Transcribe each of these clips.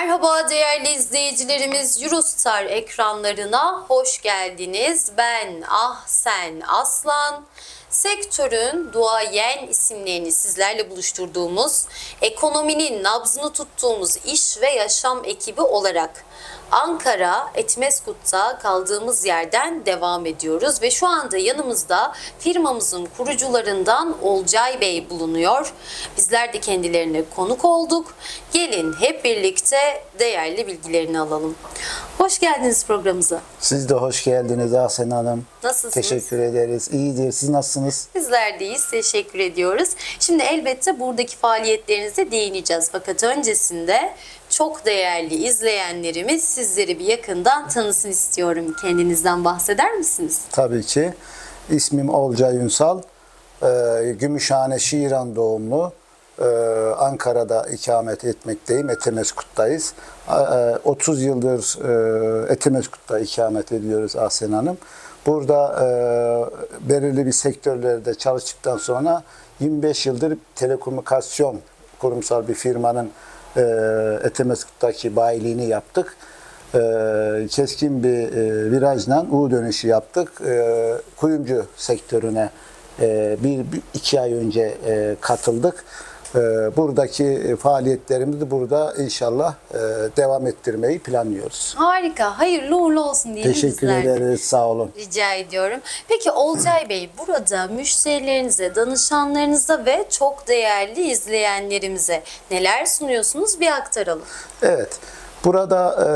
Merhaba değerli izleyicilerimiz Eurostar ekranlarına hoş geldiniz. Ben Ahsen Aslan. Sektörün duayen isimlerini sizlerle buluşturduğumuz, ekonominin nabzını tuttuğumuz iş ve yaşam ekibi olarak Ankara Etmeskut'ta kaldığımız yerden devam ediyoruz ve şu anda yanımızda firmamızın kurucularından Olcay Bey bulunuyor. Bizler de kendilerine konuk olduk. Gelin hep birlikte değerli bilgilerini alalım. Hoş geldiniz programımıza. Siz de hoş geldiniz Ahsen Hanım. Nasılsınız? Teşekkür ederiz. İyidir. Siz nasılsınız? Bizler deyiz. Teşekkür ediyoruz. Şimdi elbette buradaki faaliyetlerinize değineceğiz. Fakat öncesinde çok değerli izleyenlerimiz sizleri bir yakından tanısın istiyorum. Kendinizden bahseder misiniz? Tabii ki. İsmim Olcay Ünsal. Ee, Gümüşhane Şiran doğumlu. Ee, Ankara'da ikamet etmekteyim. Etemeskut'tayız. Ee, 30 yıldır e, ikamet ediyoruz Ahsen Hanım. Burada e, belirli bir sektörlerde çalıştıktan sonra 25 yıldır telekomünikasyon kurumsal bir firmanın e, Etemeskut'taki bayiliğini yaptık. E, keskin bir e, virajla U dönüşü yaptık. Kuyumcu sektörüne bir, iki ay önce katıldık. E, buradaki faaliyetlerimizi burada inşallah e, devam ettirmeyi planlıyoruz. Harika. Hayırlı uğurlu olsun diyelim Teşekkür bizler de. ederiz. Sağ olun. Rica ediyorum. Peki Olcay Bey burada müşterilerinize, danışanlarınıza ve çok değerli izleyenlerimize neler sunuyorsunuz bir aktaralım. Evet. Burada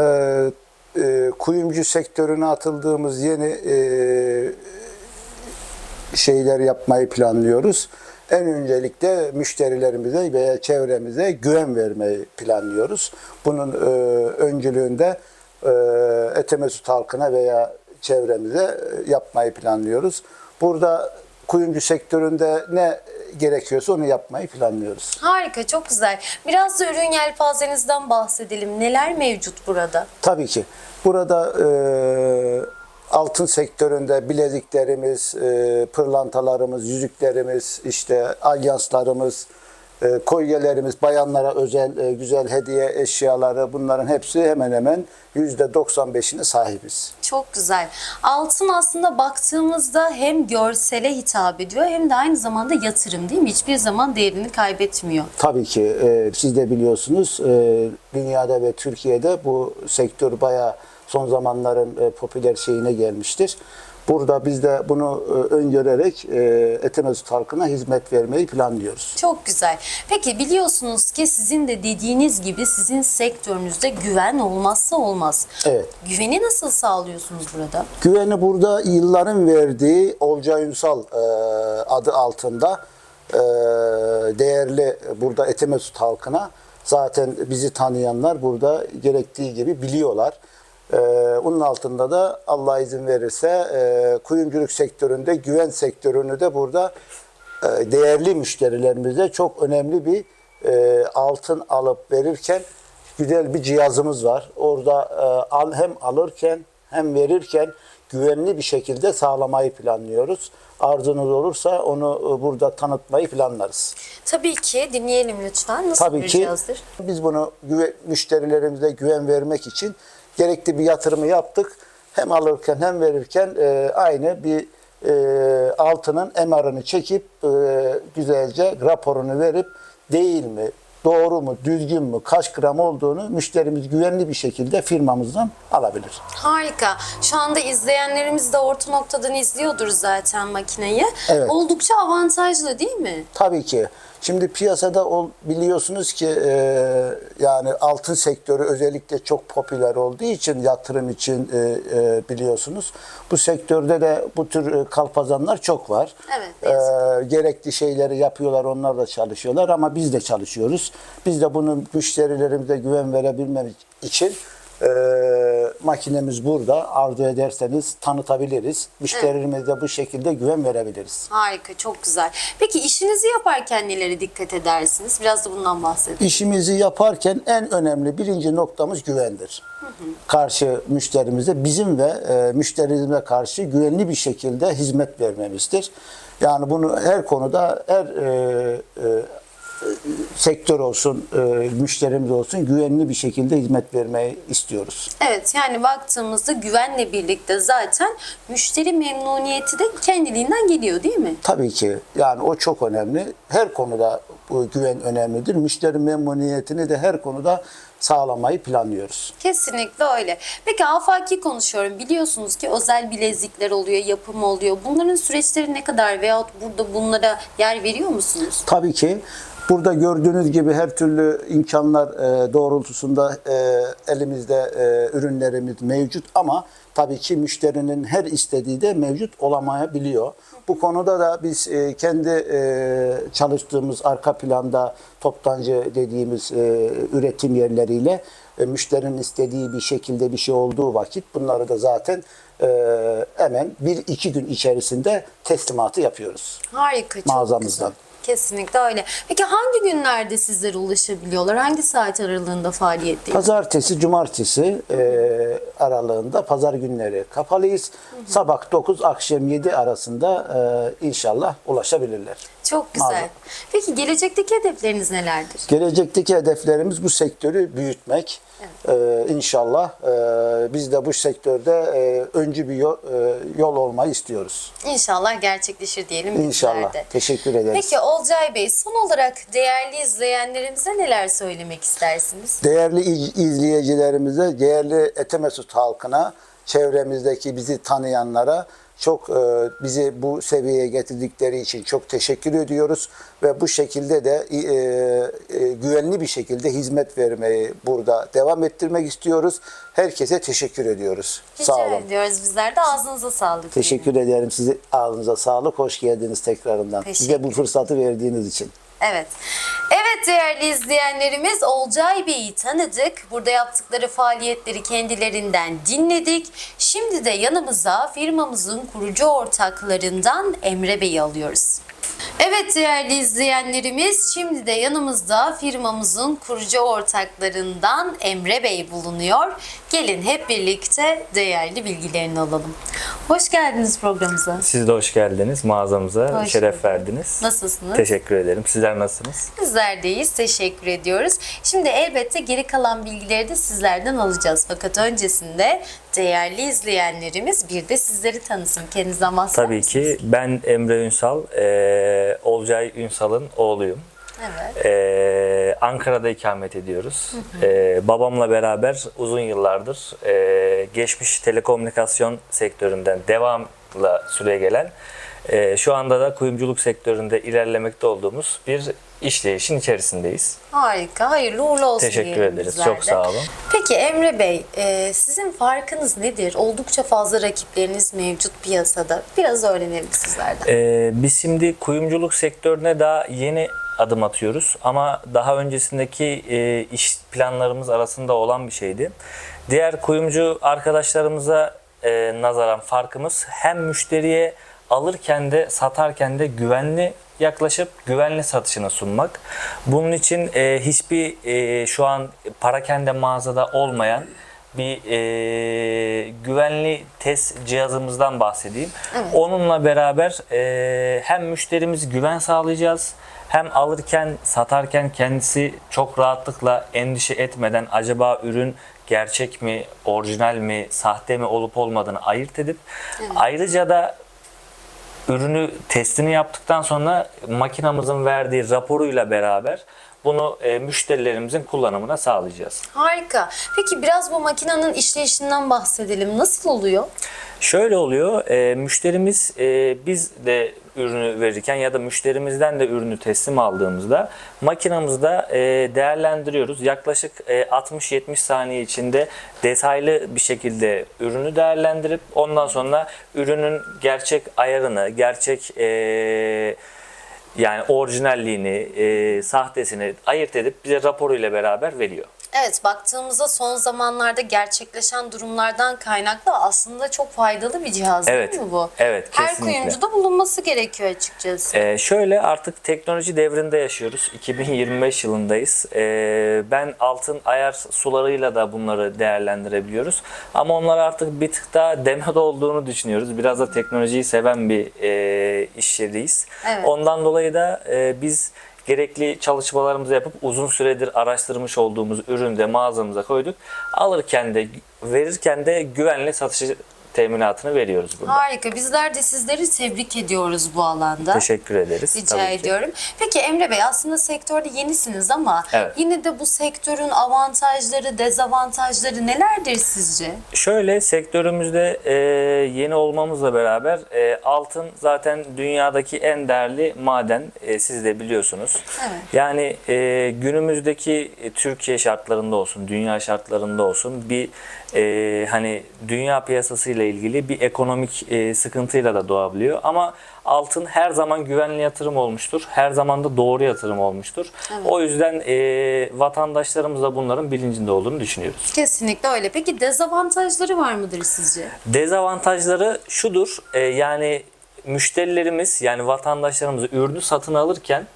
e, e, kuyumcu sektörüne atıldığımız yeni e, şeyler yapmayı planlıyoruz. En öncelikle müşterilerimize veya çevremize güven vermeyi planlıyoruz. Bunun e, öncülüğünde e, Etemesut halkına veya çevremize e, yapmayı planlıyoruz. Burada kuyumcu sektöründe ne gerekiyorsa onu yapmayı planlıyoruz. Harika, çok güzel. Biraz da ürün yelpazenizden bahsedelim. Neler mevcut burada? Tabii ki. Burada e, altın sektöründe bileziklerimiz, e, pırlantalarımız, yüzüklerimiz, işte alyanslarımız, e, kolyelerimiz, bayanlara özel e, güzel hediye eşyaları bunların hepsi hemen hemen %95'ine sahibiz. Çok güzel. Altın aslında baktığımızda hem görsele hitap ediyor hem de aynı zamanda yatırım değil mi? Hiçbir zaman değerini kaybetmiyor. Tabii ki e, siz de biliyorsunuz e, dünyada ve Türkiye'de bu sektör bayağı son zamanların e, popüler şeyine gelmiştir. Burada biz de bunu e, öngörerek e, Etemesut halkına hizmet vermeyi planlıyoruz. Çok güzel. Peki biliyorsunuz ki sizin de dediğiniz gibi sizin sektörünüzde güven olmazsa olmaz. Evet. Güveni nasıl sağlıyorsunuz burada? Güveni burada yılların verdiği Olcay Ünsal e, adı altında değerli burada Etemesut halkına zaten bizi tanıyanlar burada gerektiği gibi biliyorlar. E, onun altında da Allah izin verirse e, kuyumculuk sektöründe güven sektörünü de burada e, değerli müşterilerimize çok önemli bir e, altın alıp verirken güzel bir cihazımız var. Orada e, al, hem alırken hem verirken güvenli bir şekilde sağlamayı planlıyoruz. Arzunuz olursa onu e, burada tanıtmayı planlarız. Tabii ki dinleyelim lütfen. Nasıl Tabii bir ki cihazdır? biz bunu güve, müşterilerimize güven vermek için gerekli bir yatırımı yaptık. Hem alırken hem verirken e, aynı bir e, altının MR'ını çekip e, güzelce raporunu verip değil mi, doğru mu, düzgün mü, kaç gram olduğunu müşterimiz güvenli bir şekilde firmamızdan alabilir. Harika. Şu anda izleyenlerimiz de orta noktadan izliyordur zaten makineyi. Evet. Oldukça avantajlı değil mi? Tabii ki. Şimdi piyasada ol, biliyorsunuz ki e, yani altın sektörü özellikle çok popüler olduğu için yatırım için e, e, biliyorsunuz. Bu sektörde de bu tür e, kalpazanlar çok var. Evet, E, gerekli şeyleri yapıyorlar, onlar da çalışıyorlar ama biz de çalışıyoruz. Biz de bunu müşterilerimize güven verebilmemiz için e, makinemiz burada. Arzu ederseniz tanıtabiliriz. Müşterilerimize bu şekilde güven verebiliriz. Harika, çok güzel. Peki işinizi yaparken nelere dikkat edersiniz? Biraz da bundan bahsedin. İşimizi yaparken en önemli birinci noktamız güvendir. Karşı müşterimize bizim ve e, müşterimize karşı güvenli bir şekilde hizmet vermemizdir. Yani bunu her konuda her e, e, sektör olsun, e, müşterimiz olsun güvenli bir şekilde hizmet vermeyi istiyoruz. Evet yani baktığımızda güvenle birlikte zaten müşteri memnuniyeti de kendiliğinden geliyor değil mi? Tabii ki yani o çok önemli. Her konuda bu güven önemlidir. Müşteri memnuniyetini de her konuda sağlamayı planlıyoruz. Kesinlikle öyle. Peki afaki konuşuyorum. Biliyorsunuz ki özel bilezikler oluyor, yapım oluyor. Bunların süreçleri ne kadar veyahut burada bunlara yer veriyor musunuz? Tabii ki burada gördüğünüz gibi her türlü imkanlar e, doğrultusunda e, elimizde e, ürünlerimiz mevcut ama tabii ki müşterinin her istediği de mevcut olamayabiliyor. Bu konuda da biz e, kendi e, çalıştığımız arka planda toptancı dediğimiz e, üretim yerleriyle e, müşterinin istediği bir şekilde bir şey olduğu vakit bunları da zaten e, hemen bir iki gün içerisinde teslimatı yapıyoruz. Harika, çok Mağazamızdan. güzel. Kesinlikle öyle. Peki hangi günlerde sizlere ulaşabiliyorlar? Hangi saat aralığında faaliyetteyiz? Pazartesi, cumartesi e, aralığında pazar günleri kapalıyız. Sabah 9, akşam 7 arasında e, inşallah ulaşabilirler. Çok güzel. Mağaza. Peki gelecekteki hedefleriniz nelerdir? Gelecekteki hedeflerimiz bu sektörü büyütmek. E, inşallah e, biz de bu sektörde e, öncü bir yol, e, yol olmayı istiyoruz. İnşallah gerçekleşir diyelim İnşallah. bizler de. Teşekkür ederiz. Peki Olcay Bey son olarak değerli izleyenlerimize neler söylemek istersiniz? Değerli iz- izleyicilerimize, değerli Etemesut halkına, çevremizdeki bizi tanıyanlara çok e, bizi bu seviyeye getirdikleri için çok teşekkür ediyoruz ve bu şekilde de e, e, güvenli bir şekilde hizmet vermeyi burada devam ettirmek istiyoruz. Herkese teşekkür ediyoruz. Rica Sağ olun. ediyoruz bizler de ağzınıza sağlık. Teşekkür ederim sizi ağzınıza sağlık. Hoş geldiniz tekrarından. Bize bu fırsatı verdiğiniz için. Evet. Evet değerli izleyenlerimiz Olcay Bey'i tanıdık. Burada yaptıkları faaliyetleri kendilerinden dinledik. Şimdi de yanımıza firmamızın kurucu ortaklarından Emre Bey'i alıyoruz. Evet değerli izleyenlerimiz şimdi de yanımızda firmamızın kurucu ortaklarından Emre Bey bulunuyor. Gelin hep birlikte değerli bilgilerini alalım. Hoş geldiniz programımıza. Siz de hoş geldiniz mağazamıza. Hoş şeref bulduk. verdiniz. Nasılsınız? Teşekkür ederim. Sizler nasılsınız? Bizler deyiz. Teşekkür ediyoruz. Şimdi elbette geri kalan bilgileri de sizlerden alacağız. Fakat öncesinde değerli izleyenlerimiz bir de sizleri tanısın. Kendinizden bahseder Tabii ki ben Emre Ünsal, eee, Olcay Ünsal'ın oğluyum. Evet. Eee, Ankara'da ikamet ediyoruz. Eee, babamla beraber uzun yıllardır eee, geçmiş telekomünikasyon sektöründen devamla süre gelen eee, şu anda da kuyumculuk sektöründe ilerlemekte olduğumuz bir işleyişin içerisindeyiz. Harika. Hayırlı uğurlu olsun Teşekkür ederiz. Çok sağ olun. Peki Emre Bey, e, sizin farkınız nedir? Oldukça fazla rakipleriniz mevcut piyasada. Biraz öğrenelim sizlerden. Ee, biz şimdi kuyumculuk sektörüne daha yeni adım atıyoruz ama daha öncesindeki e, iş planlarımız arasında olan bir şeydi. Diğer kuyumcu arkadaşlarımıza e, nazaran farkımız hem müşteriye alırken de satarken de güvenli yaklaşıp güvenli satışını sunmak. Bunun için e, hiçbir e, şu an parakende mağazada olmayan bir e, güvenli test cihazımızdan bahsedeyim. Onunla beraber e, hem müşterimiz güven sağlayacağız hem alırken satarken kendisi çok rahatlıkla endişe etmeden acaba ürün gerçek mi, orijinal mi, sahte mi olup olmadığını ayırt edip ayrıca da ürünü testini yaptıktan sonra makinamızın verdiği raporuyla beraber bunu e, müşterilerimizin kullanımına sağlayacağız. Harika. Peki biraz bu makinenin işleyişinden bahsedelim. Nasıl oluyor? Şöyle oluyor, e, müşterimiz e, biz de ürünü verirken ya da müşterimizden de ürünü teslim aldığımızda makinamızda e, değerlendiriyoruz. Yaklaşık e, 60-70 saniye içinde detaylı bir şekilde ürünü değerlendirip ondan sonra ürünün gerçek ayarını, gerçek e, yani orijinalliğini, e, sahtesini ayırt edip bize raporuyla beraber veriyor. Evet baktığımızda son zamanlarda gerçekleşen durumlardan kaynaklı aslında çok faydalı bir cihaz Evet, değil mi bu? evet, Her kesinlikle. kuyumcuda bulunması gerekiyor açıkçası. Ee, şöyle artık teknoloji devrinde yaşıyoruz. 2025 yılındayız. Ee, ben altın ayar sularıyla da bunları değerlendirebiliyoruz. Ama onlar artık bir tık daha demode olduğunu düşünüyoruz. Biraz da teknolojiyi seven bir e, iş yeriyiz. Evet. Ondan dolayı da e, biz gerekli çalışmalarımızı yapıp uzun süredir araştırmış olduğumuz ürünü de mağazamıza koyduk. Alırken de verirken de güvenli satışı teminatını veriyoruz burada. Harika. Bizler de sizleri tebrik ediyoruz bu alanda. Teşekkür ederiz. Rica tabii ki. ediyorum. Peki Emre Bey aslında sektörde yenisiniz ama Evet. yine de bu sektörün avantajları, dezavantajları nelerdir sizce? Şöyle sektörümüzde e, yeni olmamızla beraber e, altın zaten dünyadaki en değerli maden e, siz de biliyorsunuz. Evet. Yani e, günümüzdeki e, Türkiye şartlarında olsun, dünya şartlarında olsun bir e, hani dünya piyasası ile ilgili bir ekonomik e, sıkıntıyla da doğabiliyor. Ama altın her zaman güvenli yatırım olmuştur. Her zaman da doğru yatırım olmuştur. O yüzden e, vatandaşlarımız da bunların bilincinde olduğunu düşünüyoruz. Kesinlikle öyle. Peki dezavantajları var mıdır sizce? Dezavantajları şudur. e, yani müşterilerimiz yani vatandaşlarımız ürünü satın alırken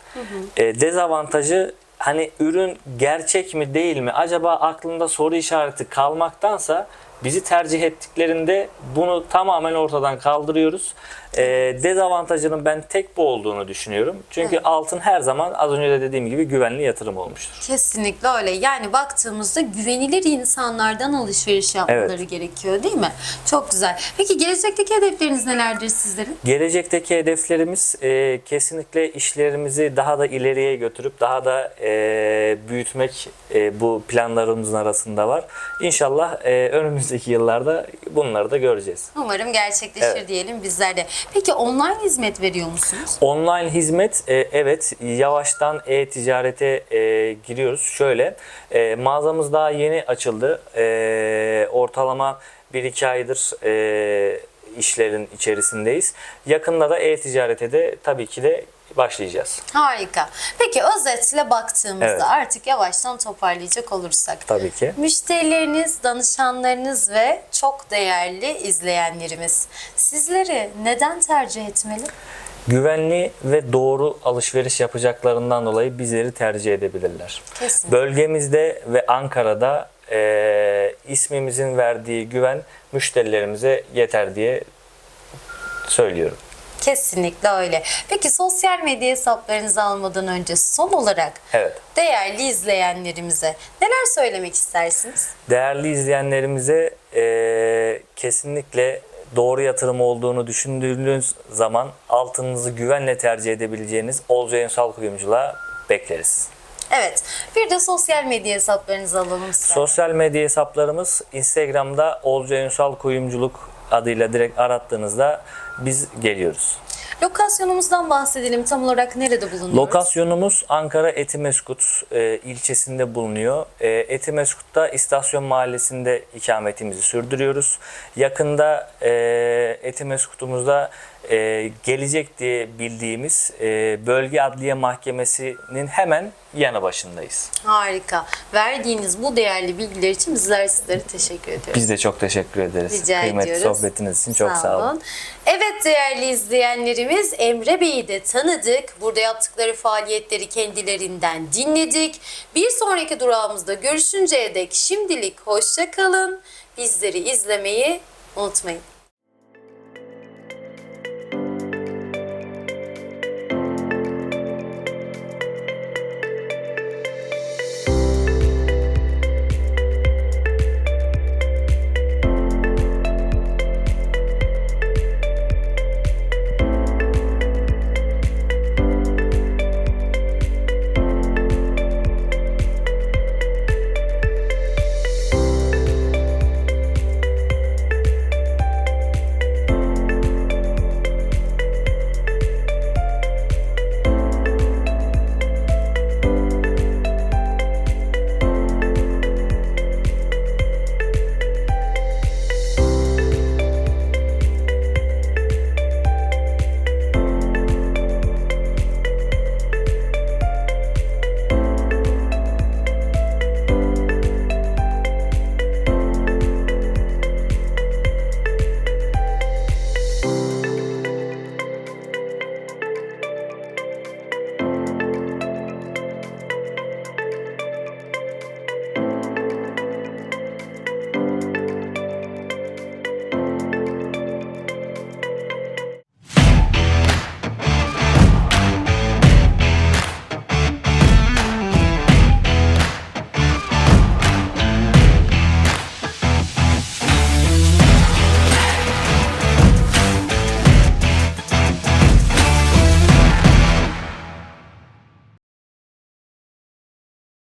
e, dezavantajı hani ürün gerçek mi değil mi acaba aklında soru işareti kalmaktansa bizi tercih ettiklerinde bunu tamamen ortadan kaldırıyoruz. E, dezavantajının ben tek bu olduğunu düşünüyorum. Çünkü altın her zaman az önce de dediğim gibi güvenli yatırım olmuştur. Kesinlikle öyle. Yani baktığımızda güvenilir insanlardan alışveriş yapmaları Evet. gerekiyor değil mi? Çok güzel. Peki gelecekteki hedefleriniz nelerdir sizlerin? Gelecekteki hedeflerimiz e, kesinlikle işlerimizi daha da ileriye götürüp daha da e, büyütmek e, bu planlarımızın arasında var. İnşallah e, önümüzdeki yıllarda bunları da göreceğiz. Umarım gerçekleşir Evet. diyelim bizler de. Peki online hizmet veriyor musunuz? Online hizmet e, evet yavaştan e-ticarete e, giriyoruz. Şöyle e, mağazamız daha yeni açıldı. E, ortalama 1-2 aydır e, işlerin içerisindeyiz. Yakında da e-ticarete de tabii ki de başlayacağız. Harika. Peki özetle baktığımızda Evet. artık yavaştan toparlayacak olursak. Tabii ki. Müşterileriniz, danışanlarınız ve çok değerli izleyenlerimiz sizleri neden tercih etmeli? güvenli ve doğru alışveriş yapacaklarından dolayı bizleri tercih edebilirler. Kesin. Bölgemizde ve Ankara'da e, ismimizin verdiği güven müşterilerimize yeter diye söylüyorum. Kesinlikle öyle. Peki sosyal medya hesaplarınızı almadan önce son olarak Evet. değerli izleyenlerimize neler söylemek istersiniz? Değerli izleyenlerimize e, kesinlikle doğru yatırım olduğunu düşündüğünüz zaman altınınızı güvenle tercih edebileceğiniz Olca Ünsal Kuyumculuğa bekleriz. Evet. Bir de sosyal medya hesaplarınızı alalım isterseniz. Sosyal medya hesaplarımız Instagram'da Olca Ünsal Kuyumculuk adıyla direkt arattığınızda biz geliyoruz. Lokasyonumuzdan bahsedelim. Tam olarak nerede bulunuyoruz? Lokasyonumuz Ankara Etimeskut e, ilçesinde bulunuyor. E, Etimeskut'ta İstasyon Mahallesi'nde ikametimizi sürdürüyoruz. Yakında e, Etimeskut'umuzda e, gelecek diye bildiğimiz e, Bölge Adliye Mahkemesi'nin hemen yanı başındayız. Harika. Verdiğiniz bu değerli bilgiler için bizler sizlere teşekkür ediyoruz. Biz de çok teşekkür ederiz. Rica Kıymetli ediyoruz. sohbetiniz için çok sağ olun. Evet değerli izleyenlerimiz Emre Bey'i de tanıdık. Burada yaptıkları faaliyetleri kendilerinden dinledik. Bir sonraki durağımızda görüşünceye dek şimdilik hoşça kalın. Bizleri izlemeyi unutmayın.